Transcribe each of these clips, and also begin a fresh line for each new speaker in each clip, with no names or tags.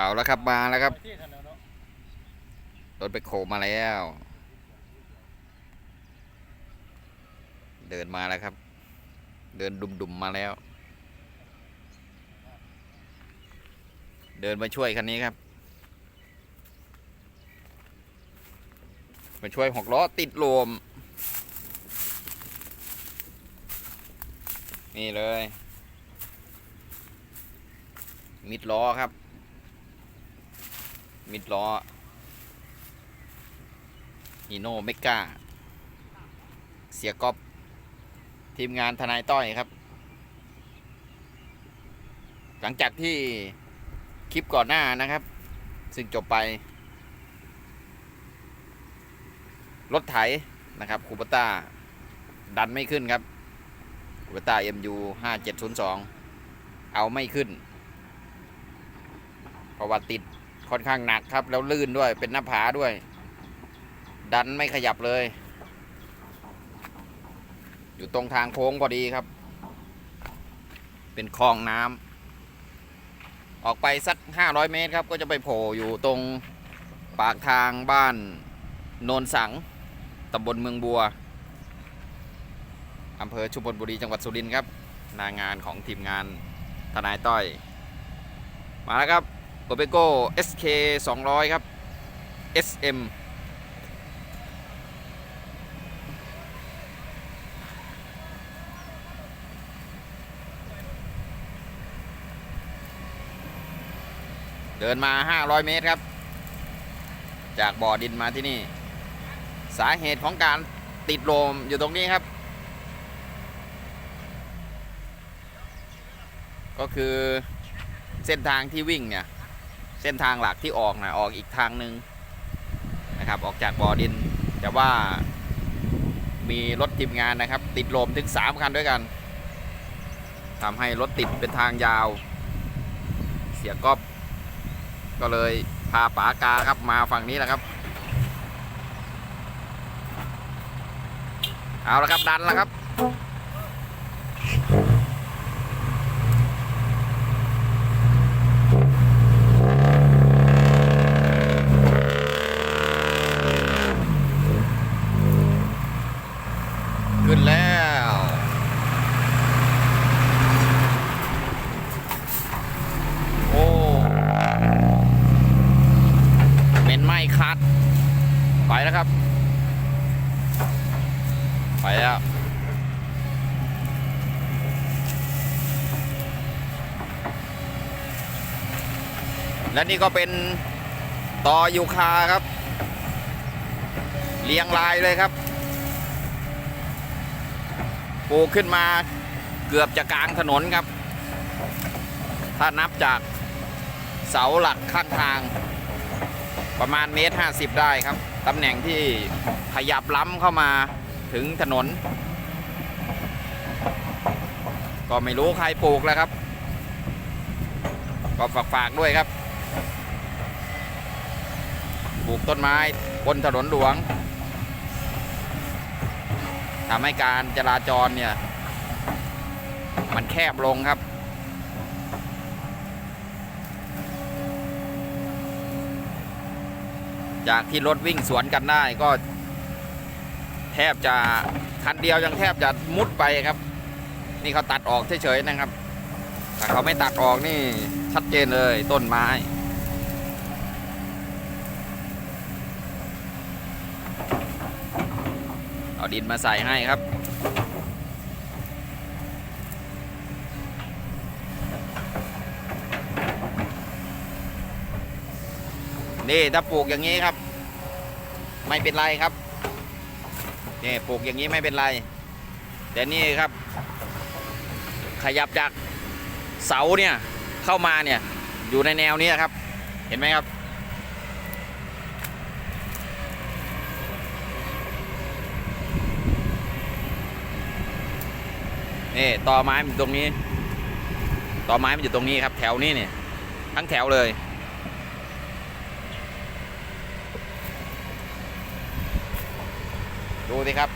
เอาแล้วครับมาแล้วครับรถไปโคมาแล้ว เดินมาแล้วครับ เดินดุมๆมาแล้ว เดินมาช่วยคันนี้ครับ มาช่วยหกล้อติดลมนี่เลย มิดล้อครับ มิดล้อฮีโน่เมกาเสียกอปทีมงานทนายต้อยครับ หลังจากที่คลิปก่อนหน้านะครับ ซึ่งจบไป รถไถนะครับคูปต้า ดันไม่ขึ้นครับคูปต้า MU 5702 เอาไม่ขึ้น เพราะว่าติด ค่อนข้างหนักครับ แล้วลื่นด้วยเป็นหน้าผาด้วย ดันไม่ขยับเลย อยู่ตรงทางโค้งพอดีครับ เป็นคลองน้ำออกไปสัก 500 เมตรครับ ก็จะไปโผล่อยู่ตรงปากทางบ้านโนนสังตำบลเมืองบัวอำเภอชุมพลบุรีจังหวัดสุรินทร์ครับหนางานของทีมงานทนายต้อย มาแล้วครับ โอเปโก้ SK 200 ครับ SM เดินมา 500 เมตรครับ จากบ่อดินมาที่นี่ สาเหตุของการติดลมอยู่ตรงนี้ครับ ก็คือเส้นทางที่วิ่งเนี่ย เส้นทางหลักที่ออกนะออกอีกทางหนึ่งนะครับ ออกจากบ่อดิน แต่ว่ามีรถทีมงานนะครับ ติดลมถึง 3 คันด้วยกันทำให้รถติดเป็นทางยาว เสียก๊อบก็เลยพาป๋ากาครับมาฝั่งนี้แหละครับ เอาละครับดันแล้วครับ ขึ้นแล้ว โอ้ เป็นไม้คัด ไปแล้ว ครับ ไปแล้วและนี่ก็เป็นตอยูคาครับ เรียงรายเลยครับปลูกขึ้นมาเกือบจะกลางถนนครับ ถ้านับจากเสาหลักข้างทาง ประมาณเมตรห้าสิบได้ครับ ตำแหน่งที่ขยับล้ำเข้ามาถึงถนน ก็ไม่รู้ใครปลูกแล้วครับ ก็ฝากฝากๆด้วยครับ ปลูกต้นไม้บนถนนหลวงทำให้การจราจรเนี่ย มันแคบลงครับ จากที่รถวิ่งสวนกันได้ก็ แทบจะคันเดียวยังแทบจะมุดไปครับ นี่เขาตัดออกเฉยๆนะครับแต่เขาไม่ตัดออกนี่ชัดเจนเลยต้นไม้เอาดินมาใส่ให้ครับ นี่ถ้าปลูกอย่างนี้ครับ ไม่เป็นไรครับนี่ปลูกอย่างนี้ไม่เป็นไร แต่นี่ครับ ขยับจากเสาเนี่ยเข้ามาเนี่ยอยู่ในแนวนี้ครับ เห็นไหมครับ นี่ต่อไม้มันอยู่ตรงนี้ ต่อไม้มันอยู่ตรงนี้ครับ แถวนี้เนี่ยทั้งแถวเลย สิครับ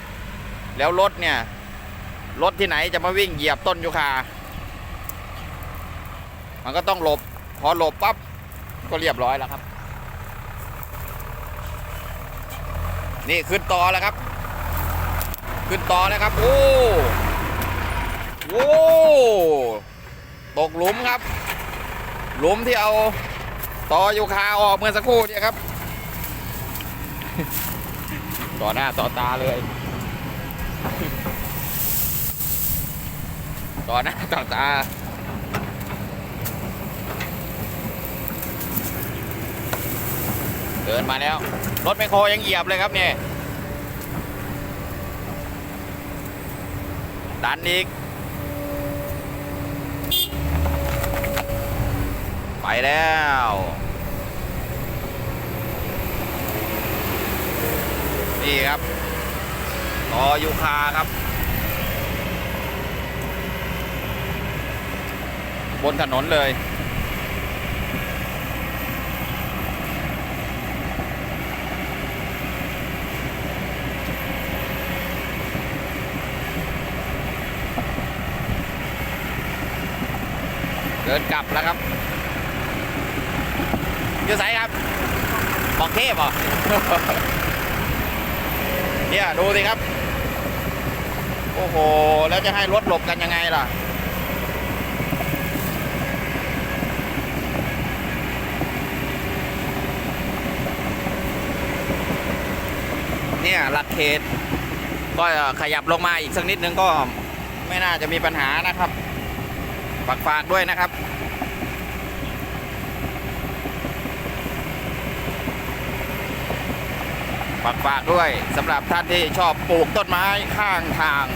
แล้วรถเนี่ย รถที่ไหนจะมาวิ่งเหยียบต้นยูคา มันก็ต้องหลบ พอหลบปั๊บก็เรียบร้อยแล้วครับ นี่ขึ้นต่อแล้วครับ ขึ้นต่อแล้วครับ โอ้โหตกหลุมครับ หลุมที่เอาต่อยูคาออกเมื่อสักครู่เนี่ยครับ ต่อหน้าต่อตาเลย ต่อหน้าต่อตาเดินมาแล้ว รถไมคโครยังเหยียบเลยครับเนี่ยดันอีก ไปแล้ว นี่ครับต่อยูคาครับ บนถนนเลย เดินกลับแล้วครับอยู่ไสครับ บอกเทพเหรอ เนี่ยดูสิครับ โอ้โห แล้วจะให้รถหลบกันยังไงล่ะ เนี่ยหลักเขต ก็ขยับลงมาอีกสักนิดนึงก็ไม่น่าจะมีปัญหานะครับฝากฝากด้วยนะครับ ฝากฝากด้วยสำหรับท่านที่ชอบปลูกต้นไม้ข้างทาง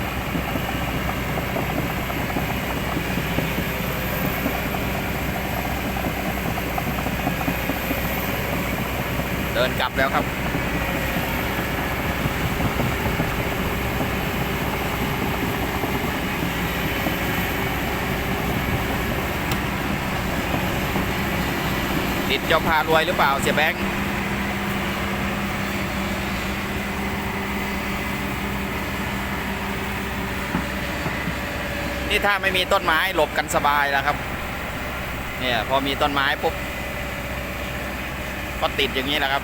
เดินกลับแล้วครับติดเจ้าพารวยหรือเปล่าเสียแบงค์ นี่ถ้าไม่มีต้นไม้หลบกันสบายแล้วครับ เนี่ยพอมีต้นไม้ปุ๊บก็ติดอย่างนี้แหละครับ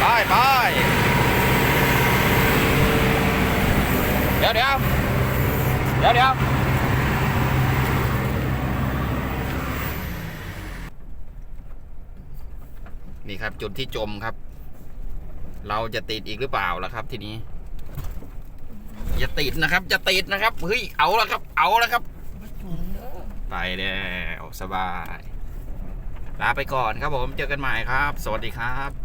ไปไปเดี๋ยวเดี๋ยว ดี๋ยวเดี๋ยวนี่ครับ จุดที่จมครับ เราจะติดอีกหรือเปล่าล่ะครับ ทีนี้อย่าติดนะครับจะติดนะครับเฮ้ยเอาแล้วครับ เอาแล้วครับไปแล้วสบาย ลาไปก่อนครับผมเจอกันใหม่ครับ สวัสดีครับ